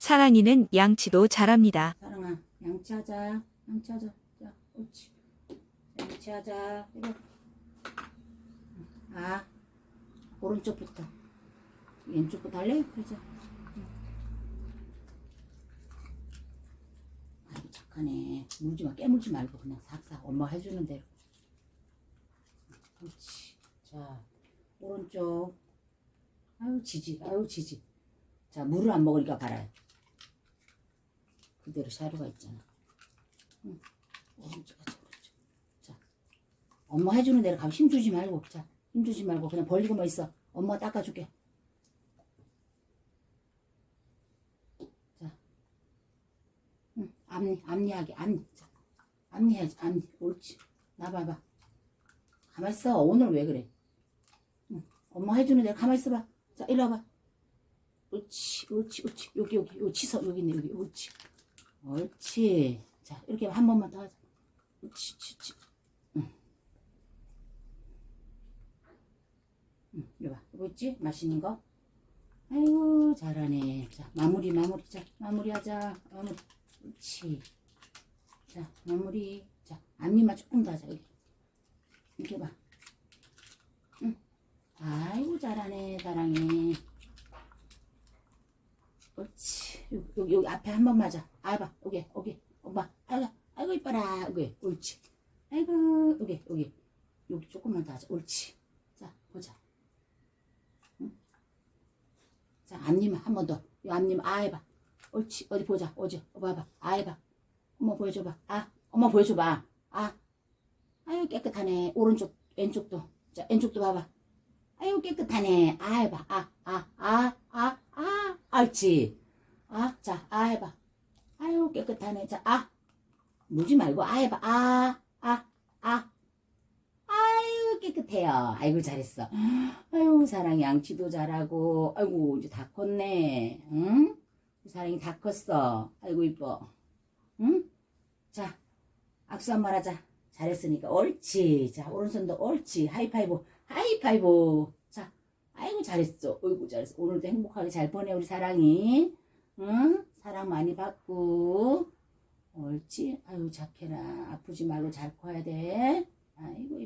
사랑이는 양치도 잘합니다. 사랑아 양치하자. 양치하자. 자 옳지. 양치하자. 이거 아 오른쪽부터. 왼쪽부터 할래? 그러자. 응. 아이고 착하네. 물지 마. 깨물지 말고 그냥 싹싹 엄마 해주는 대로. 그렇지. 자 오른쪽. 아유 지지. 아유 지지. 자 물을 안 먹으니까 봐라요 그대로 샤루가 있잖아. 응. 자, 엄마 해주는 대로 가면 힘 주지 말고, 자, 힘 주지 말고 그냥 벌리고만 있어. 엄마 닦아줄게. 자, 응, 앞니, 앞니하게, 앞니. 자, 앞니 해야지, 앞니. 옳지. 나 봐봐. 가만 있어. 오늘 왜 그래? 응, 엄마 해주는 대로 가만 있어봐. 자, 일로 와봐. 옳지, 옳지, 옳지. 여기, 여기, 여기 치서, 여기 있네, 여기. 옳지. 옳지. 자, 이렇게 한 번만 더 하자. 옳지, 옳지, 옳지. 응. 응, 이거 봐. 이거 있지? 맛있는 거. 아이고, 잘하네. 자, 마무리, 마무리. 자, 마무리 하자. 마무리. 옳지. 자, 마무리. 자, 앞니만 조금 더 하자, 여기. 이렇게 봐. 응. 아이고, 잘하네, 사랑해. 옳지. 여기, 여기, 앞에 한 번 맞아. 아, 봐. 여기, 여기. 엄마. 아이고, 아이고, 이뻐라. 여기, 옳지. 아이고, 여기, 여기. 여기 조금만 더 하자. 옳지. 자, 보자. 응? 자, 앞니만 한번 더. 이 앞니만, 아, 해봐. 옳지. 어디 보자. 어디, 어, 봐봐. 아, 해봐. 엄마 보여줘봐. 아, 엄마 보여줘봐. 아. 아유, 깨끗하네. 오른쪽, 왼쪽도. 자, 왼쪽도 봐봐. 아유, 깨끗하네. 아, 해봐. 아, 아, 아, 아, 아. 옳지. 아, 자, 아 해봐. 아유, 깨끗하네. 자, 아. 물지 말고, 아 해봐. 아, 아, 아. 아유, 깨끗해요. 아이고, 잘했어. 아유, 사랑이 양치도 잘하고, 아이고, 이제 다 컸네. 응? 사랑이 다 컸어. 아이고, 이뻐. 응? 자, 악수 한 번 하자. 잘했으니까. 옳지. 자, 오른손도 옳지. 하이파이브. 하이파이브. 자, 아이고 잘했어. 어이구 잘했어. 오늘도 행복하게 잘 보내 우리 사랑이. 응? 사랑 많이 받고. 옳지. 아유 착해라. 아프지 말고 잘 커야 돼. 아이고.